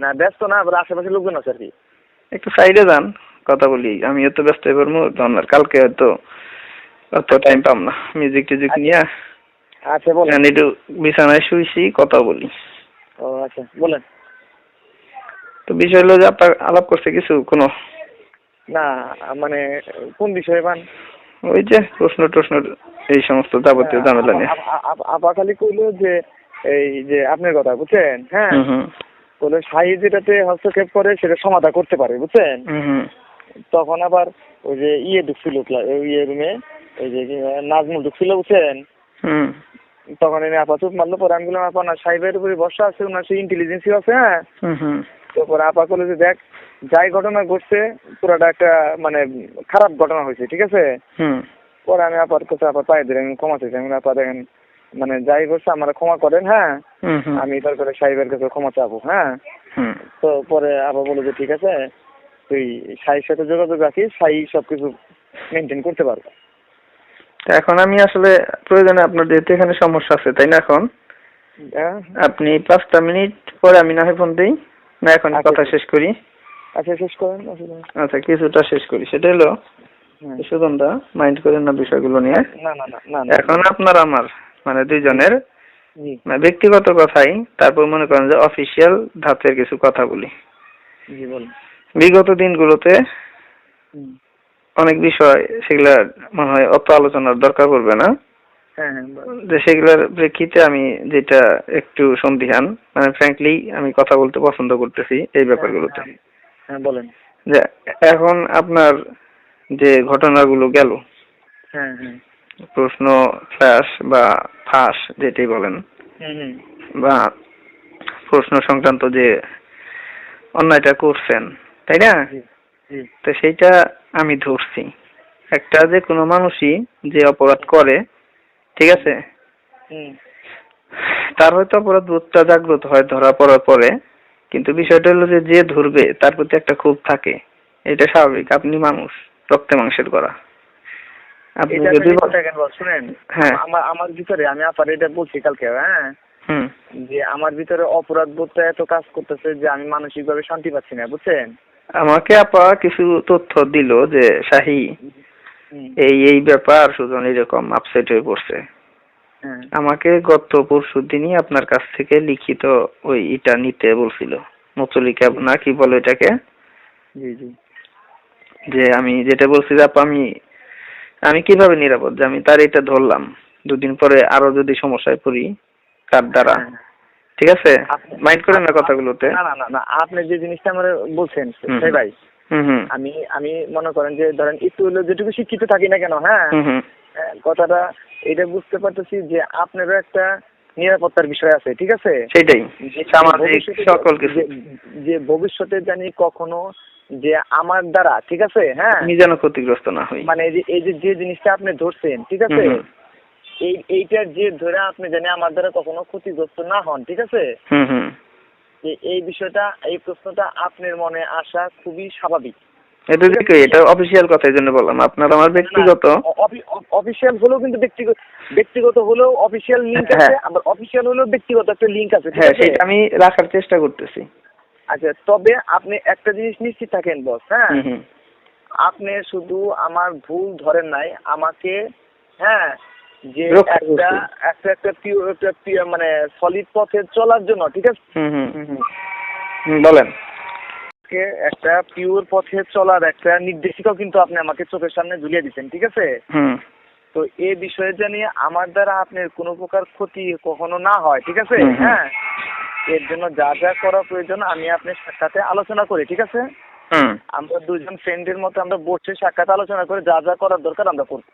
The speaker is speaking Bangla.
না ব্যস্ত না আবার আশেপাশে লোকজন আছে আর কি। একটু সাইডে যান কথা বলি। আমি এত ব্যস্ত হয়ে পড়ব আর কালকে হয়তো অত টাইম পাম না। মিউজিক টিউজিক নিয়ে আচ্ছা বলেন। আমি একটু বিছানায় শুয়েছি কথা বলি। ও আচ্ছা বলেন। তো বিষয় হলো যে আপনার আলাপ করছে কিছু কোনো? না মানে কোন বিষয়ে পান? ওই যে প্রশ্ন টশ্ন এই সমস্ত যাবতীয় ঝামেলা নিয়ে। আপ- খালি কইলো যে এই যে আপনার কথা বুঝছেন? হ্যাঁ? বলে সাহি যেটাতে হস্তক্ষেপ করে সেটা সমাধা করতে পারে বুঝছেন? তখন আবার ওই যে ইয়ে ঢুকছিল ইয়ে রুমে ওই যে নাজমুল ঢুকছিল বুঝছেন? তখন এনে আপা চুপ মারলো পরে আমি বললাম আপা না সাহেবের উপরে বসা আছে ওনার সেই ইন্টেলিজেন্সিও আছে হ্যাঁ? তো পরে আপা করল যে দেখ যাই ঘটনা ঘটছে পুরাটা একটা মানে খারাপ ঘটনা হয়েছে ঠিক আছে? হুম। পরে আমি আপার কাছে আপার পায়ে দিলাম আমি ক্ষমা চাইছি আমি আপা দেখেন মানে যাই করছে আমার ক্ষমা করেন হ্যাঁ? আমি তারপরে সাহেবের কাছে ক্ষমা চাবো হ্যাঁ? তো পরে আবার বলে যে ঠিক আছে তুই সাহির সাথে যোগাযোগ রাখিস সাহি সবকিছু মেনটেন করতে পারবে। এখন আমি আসলে প্রয়োজনে আপনার যেহেতু এখানে সমস্যা আছে তাই না এখন? হ্যাঁ। আপনি পাঁচটা মিনিট পরে আমি না হয় ফোন দিই না এখন আচ্ছা, কথা শেষ করি। আচ্ছা শেষ করেন আচ্ছা কিছুটা শেষ করি সেটা হলো হুম। সুগন্ধা মাইন্ড করেন না বিষয়গুলো নিয়ে। না না না না না। এখন আপনার আমার। মানে দুইজনের মানে ব্যক্তিগত কথাই তারপর মনে করেন যে অফিসিয়াল ধাপের কিছু কথা বলি। বিগত দিনগুলোতে। অনেক বিষয় সেগুলা মনে হয় অত আলোচনার দরকার পড়বে না। হ্যাঁ হ্যাঁ যে সেগুলোর প্রেক্ষিতে আমি যেটা একটু সন্দিহান মানে ফ্র্যাঙ্কলি আমি কথা বলতে পছন্দ করতেছি এই ব্যাপারগুলোতে। হ্যাঁ বলেন। যে এখন আপনার যে ঘটনাগুলো গেল হ্যাঁ হ্যাঁ। প্রশ্ন ফ্ল্যাশ বা ফাঁস যেটাই বলেন বা প্রশ্ন সংক্রান্ত যে অন্যায়টা করছেন তাই না? তো সেইটা আমি ধরছি। একটা যে কোনো মানুষই যে অপরাধ করে ঠিক আছে? তার হয়তো অপরাধ বোধটা জাগ্রত হয় ধরা পড়ার পরে কিন্তু বিষয়টা হলো যে যে ধরবে তার প্রতি একটা ক্ষোভ থাকে। এটা স্বাভাবিক আপনি মানুষ রক্তে মাংসের করা আপনি যদি আপনি বল- শুনেন? হ্যাঁ। আমার আমার ভিতরে আমি আপার এটা বলছি কালকে হ্যাঁ? যে আমার ভিতরে অপরাধ বোধটা এত কাজ করতেছে যে আমি মানসিক ভাবে শান্তি পাচ্ছি না বুঝছেন? আমাকে আপা কিছু তথ্য দিল যে শাহি এই এই ব্যাপার সুজন এরকম আপসেট হয়ে পড়ছে। হ্যাঁ। আমাকে গত পরশু দিনই আপনার কাছ থেকে লিখিত ওই ইটা নিতে বলছিল। মতলিকা না কি বলে এটাকে? জি জি। যে আমি যেটা বলছি যে আপা আমি আমি কীভাবে নিরাপদ? যে আমি তার এটা ধরলাম। দুদিন পরে আরও যদি সমস্যায় পড়ি কার দ্বারা। হ্যাঁ। ঠিক আছে? মাইন্ড করেন না কথাগুলোতে। না না না আপনি যে জিনিসটা আমার বলছেন সেই ভাই আমি আমি মনে করেন যে ধরেন একটু হলেও যেটুকু শিক্ষিত থাকি না কেন হ্যাঁ? কথাটা এটা বুঝতে পারতেছি যে আপনারও একটা নিরাপত্তার বিষয় আছে ঠিক আছে? সেটাই। সামাজিক সকল কিছু। যে ভবিষ্যতে জানি কখনো যে আমার দ্বারা ঠিক আছে? হ্যাঁ? আমি যেন ক্ষতিগ্রস্ত না হই। মানে এই যে এই যে যে জিনিসটা আপনি ধরছেন ঠিক আছে। এই এইটার যে ধরে আপনি জানি আমার দ্বারা কখনো ক্ষতিগ্রস্ত না হন ঠিক আছে? হুম হুম। এই বিষয়টা এই প্রশ্নটা আপনার মনে আসা খুবই স্বাভাবিক। এটা দেখো এটা অফিসিয়াল কথা এই জন্য বললাম। আপনার আমার ব্যক্তিগত। অফিসিয়াল হলেও কিন্তু ব্যক্তিগত ব্যক্তিগত হলেও অফিসিয়াল লিংক আছে। আবার অফিসিয়াল হলেও ব্যক্তিগত একটা লিংক আছে হ্যাঁ সেটা আমি রাখার চেষ্টা করতেছি। আচ্ছা তবে আপনি একটা জিনিস নিশ্চিত থাকেন বস হ্যাঁ? আপনি শুধু আমার ভুল ধরেন নাই আমাকে হ্যাঁ যে একটা একটা একটা পিওর একটা মানে সলিড পথে চলার জন্য ঠিক আছে? বলেন। কে একটা পিওর পথে চলার একটা নির্দেশিকাও কিন্তু আপনি আমাকে চোখের সামনে ঝুলিয়ে দিচ্ছেন ঠিক আছে? হুম। তো এই বিষয়ে জানি আমার দ্বারা আপনার কোনো প্রকার ক্ষতি কখনো না হয় ঠিক আছে। হ্যাঁ? এর জন্য যা যা করা প্রয়োজন আমি আপনার সাথে আলোচনা করি ঠিক আছে? আমরা দুজন ফ্রেন্ডের মতো আমরা বসে সাক্ষাৎ আলোচনা করে যা যা করার দরকার আমরা করব।